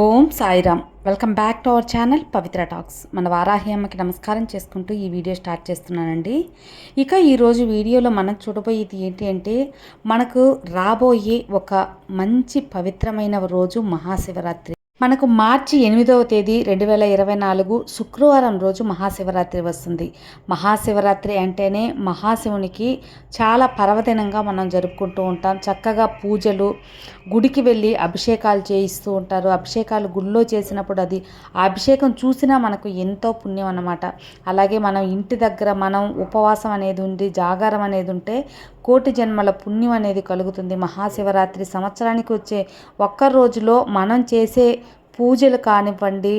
Om Sairam. Welcome back to our channel Pavitra talks. మన వారాహి అమ్మకి నమస్కారం చేసుకుంటూ ఈ వీడియో స్టార్ట్ చేస్తున్నానండి. ఇక ఈరోజు వీడియోలో మనం చూడబోయేది ఏంటి అంటే మనకు రాబోయే ఒక మంచి పవిత్రమైన రోజు మహాశివరాత్రి. మనకు మార్చి ఎనిమిదవ తేదీ రెండు వేల ఇరవై నాలుగు శుక్రవారం రోజు మహాశివరాత్రి వస్తుంది. మహాశివరాత్రి అంటేనే మహాశివునికి చాలా పర్వదినంగా మనం జరుపుకుంటూ ఉంటాం. చక్కగా పూజలు గుడికి వెళ్ళి అభిషేకాలు చేయిస్తూ ఉంటారు. అభిషేకాలు గుళ్ళో చేసినప్పుడు అది ఆ అభిషేకం చూసినా మనకు ఎంతో పుణ్యం అన్నమాట. అలాగే మనం ఇంటి దగ్గర మనం ఉపవాసం అనేది ఉండి జాగారం అనేది ఉంటే కోటి జన్మల పుణ్యం అనేది కలుగుతుంది. మహాశివరాత్రి సంవత్సరానికి వచ్చే ఒక్క రోజులో మనం చేసే పూజలు కానివ్వండి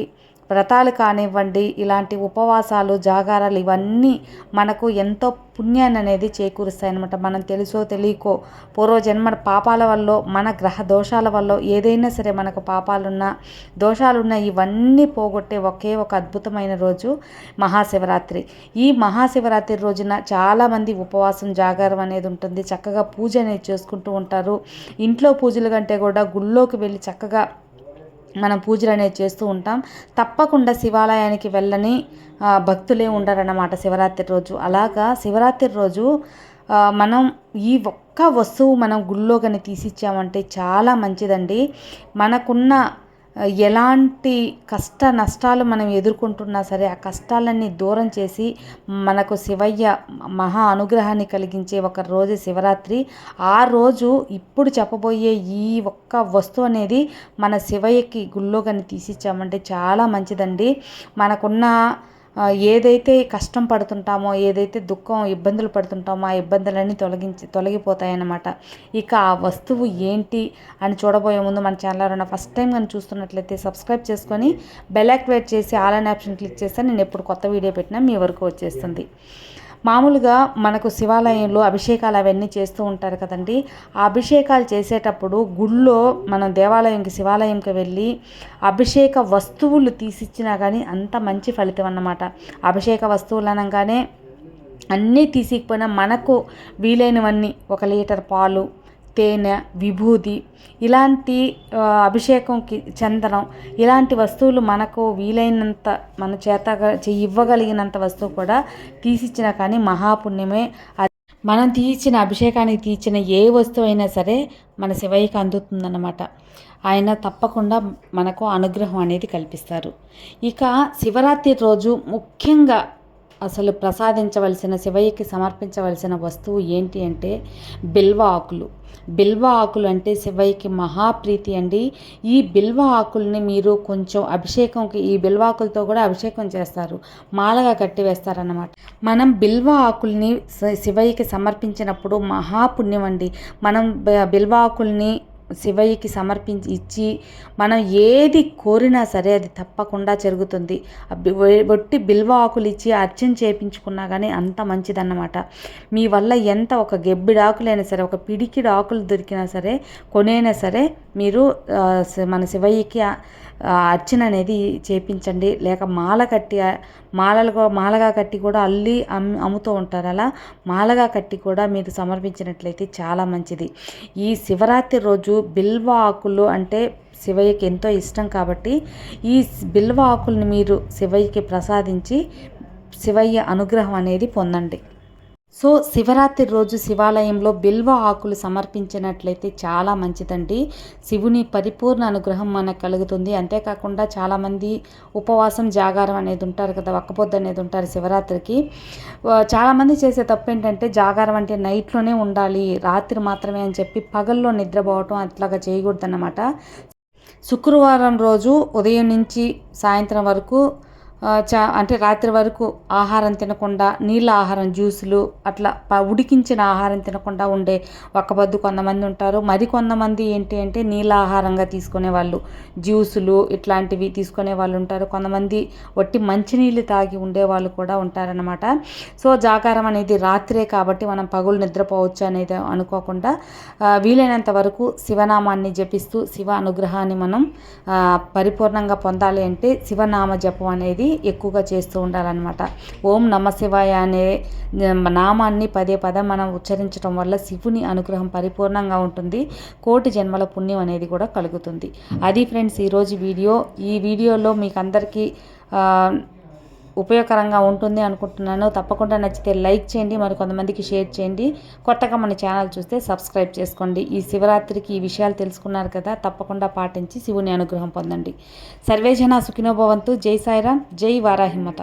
వ్రతాలు కానివ్వండి ఇలాంటి ఉపవాసాలు జాగారాలు ఇవన్నీ మనకు ఎంతో పుణ్యాన్ని అనేది చేకూరుస్తాయి అనమాట మనం తెలుసో తెలియకో పూర్వజన్మ పాపాల వల్ల మన గ్రహ దోషాల వల్ల ఏదైనా సరే మనకు పాపాలున్నా దోషాలున్నా ఇవన్నీ పోగొట్టే ఒకే ఒక అద్భుతమైన రోజు మహాశివరాత్రి. ఈ మహాశివరాత్రి రోజున చాలామంది ఉపవాసం జాగారం అనేది ఉంటుంది. చక్కగా పూజ అనేది చేసుకుంటూ ఉంటారు. ఇంట్లో పూజల కంటే కూడా గుళ్ళోకి వెళ్ళి చక్కగా మనం పూజలు అనేవి చేస్తూ ఉంటాం. తప్పకుండా శివాలయానికి వెళ్ళని భక్తులే ఉండరన్నమాట శివరాత్రి రోజు. అలాగా శివరాత్రి రోజు మనం ఈ ఒక్క వస్తువు మనం గుళ్ళో కానీ తీసిచ్చామంటే చాలా మంచిదండి. మనకున్న ఎలాంటి కష్ట నష్టాలు మనం ఎదుర్కొంటున్నా సరే ఆ కష్టాలన్నీ దూరం చేసి మనకు శివయ్య మహా అనుగ్రహాన్ని కలిగించే ఒక రోజు శివరాత్రి. ఆ రోజు ఇప్పుడు చెప్పబోయే ఈ ఒక్క వస్తువు అనేది మన శివయ్యకి గుళ్ళో కానీ తీసిచ్చామంటే చాలా మంచిదండి. మనకున్న ఏదైతే కష్టం పడుతుంటామో ఏదైతే దుఃఖం ఇబ్బందులు పడుతుంటామో ఆ ఇబ్బందులన్నీ తొలగించి తొలగిపోతాయన్నమాట. ఇక ఆ వస్తువు ఏంటి అని చూడబోయే ముందు మన ఛానల్ ఉన్న ఫస్ట్ టైం కానీ చూస్తున్నట్లయితే సబ్స్క్రైబ్ చేసుకొని బెల్ యాక్టివేట్ చేసి ఆల్ అండ్ ఆప్షన్ క్లిక్ చేస్తే నేను ఎప్పుడు కొత్త వీడియో పెట్టినా మీ వరకు వచ్చేస్తుంది. మామూలుగా మనకు శివాలయంలో అభిషేకాలు అవన్నీ చేస్తూ ఉంటారు కదండి. ఆ అభిషేకాలు చేసేటప్పుడు గుళ్ళో మనం దేవాలయంకి శివాలయంకి వెళ్ళి అభిషేక వస్తువులు తీసిచ్చినా కానీ అంత మంచి ఫలితం అన్నమాట. అభిషేక వస్తువులు అనగానే అన్నీ తీసికపోయినా మనకు వీలైనవన్నీ ఒక లీటర్ పాలు తేనె విభూది ఇలాంటి అభిషేకంకి చందనం ఇలాంటి వస్తువులు మనకు వీలైనంత మన చేత ఇవ్వగలిగినంత వస్తువు కూడా తీసిచ్చిన కానీ మహాపుణ్యమే. మనం తీర్చిన అభిషేకానికి తీర్చిన ఏ వస్తువు అయినా సరే మన శివయ్యకి అందుతుందన్నమాట. ఆయన తప్పకుండా మనకు అనుగ్రహం అనేది కల్పిస్తారు. ఇక శివరాత్రి రోజు ముఖ్యంగా అసలు ప్రసాదించవలసిన శివయ్యకి సమర్పించవలసిన వస్తువు ఏంటి అంటే బిల్వ ఆకులు. బిల్వ ఆకులు అంటే శివయ్యకి మహాప్రీతి అండి. ఈ బిల్వ ఆకుల్ని మీరు కొంచెం అభిషేకంకి ఈ బిల్వ ఆకులతో కూడా అభిషేకం చేస్తారు. మాలగా కట్టి వేస్తారన్నమాట. మనం బిల్వ ఆకుల్ని శివయ్యకి సమర్పించినప్పుడు మహాపుణ్యం అండి. మనం బిల్వ ఆకుల్ని శివయ్యకి సమర్పించి ఇచ్చి మనం ఏది కోరినా సరే అది తప్పకుండా జరుగుతుంది. బొట్టి బిల్వ ఆకులు ఇచ్చి అర్చన చేయించుకున్నా కానీ అంత మంచిదన్నమాట. మీ వల్ల ఎంత ఒక గెబ్బిడి ఆకులైనా సరే ఒక పిడికిడి ఆకులు దొరికినా సరే కొనైనా సరే మీరు మన శివయ్యకి అర్చన అనేది చేపించండి. లేక మాల కట్టి మాలలుగా మాలగా కట్టి కూడా అల్లి అమ్ముతూ ఉంటారు అలా. మాలగా కట్టి కూడా మీరు సమర్పించినట్లయితే చాలా మంచిది. ఈ శివరాత్రి రోజు బిల్వ ఆకులు అంటే శివయ్యకి ఎంతో ఇష్టం కాబట్టి ఈ బిల్వ ఆకుల్ని మీరు శివయ్యకి ప్రసాదించి శివయ్య అనుగ్రహం అనేది పొందండి. సో శివరాత్రి రోజు శివాలయంలో బిల్వ ఆకులు సమర్పించినట్లయితే చాలా మంచిదండి. శివుని పరిపూర్ణ అనుగ్రహం మనకు కలుగుతుంది. అంతేకాకుండా చాలామంది ఉపవాసం జాగారం అనేది ఉంటారు కదా ఒక్కపొద్దు అనేది ఉంటారు శివరాత్రికి. చాలామంది చేసే తప్పు ఏంటంటే జాగారం అంటే నైట్లోనే ఉండాలి రాత్రి మాత్రమే అని చెప్పి పగల్లో నిద్రపోవటం అట్లాగా చేయకూడదన్నమాట. శుక్రవారం రోజు ఉదయం నుంచి సాయంత్రం వరకు చా అంటే రాత్రి వరకు ఆహారం తినకుండా నీళ్ళ ఆహారం జ్యూసులు అట్లా ఉడికించిన ఆహారం తినకుండా ఉండే ఒక్కబద్దు కొంతమంది ఉంటారు. మరి కొంతమంది ఏంటి అంటే నీళ్ళ ఆహారంగా తీసుకునే వాళ్ళు జ్యూసులు ఇట్లాంటివి తీసుకునే వాళ్ళు ఉంటారు. కొంతమంది వట్టి మంచినీళ్ళు తాగి ఉండే వాళ్ళు కూడా ఉంటారనమాట సో జాగారం అనేది రాత్రే కాబట్టి మనం పగులు నిద్రపోవచ్చు అనేది అనుకోకుండా వీలైనంత వరకు శివనామాన్ని జపిస్తూ శివ అనుగ్రహాన్ని మనం పరిపూర్ణంగా పొందాలి అంటే శివనామ జపం అనేది ఎక్కువగా చేస్తూ ఉండాలన్నమాట. ఓం నమ శివాయ అనే నామాన్ని పదే పదే మనం ఉచ్చరించడం వల్ల శివుని అనుగ్రహం పరిపూర్ణంగా ఉంటుంది. కోటి జన్మల పుణ్యం అనేది కూడా కలుగుతుంది. అది ఫ్రెండ్స్ ఈరోజు వీడియో. ఈ వీడియోలో మీకు అందరికీ ఉపయోగకరంగా ఉంటుంది అనుకుంటున్నాను. తప్పకుండా నచ్చితే లైక్ చేయండి మరి కొంతమందికి షేర్ చేయండి. కొత్తగా మన ఛానల్ చూస్తే సబ్స్క్రైబ్ చేసుకోండి. ఈ శివరాత్రికి ఈ విషయాలు తెలుసుకున్నారు కదా తప్పకుండా పాటించి శివుని అనుగ్రహం పొందండి. సర్వేజన సుఖినోభవంతు జై సాయిరామ్. జై వారాహిమత.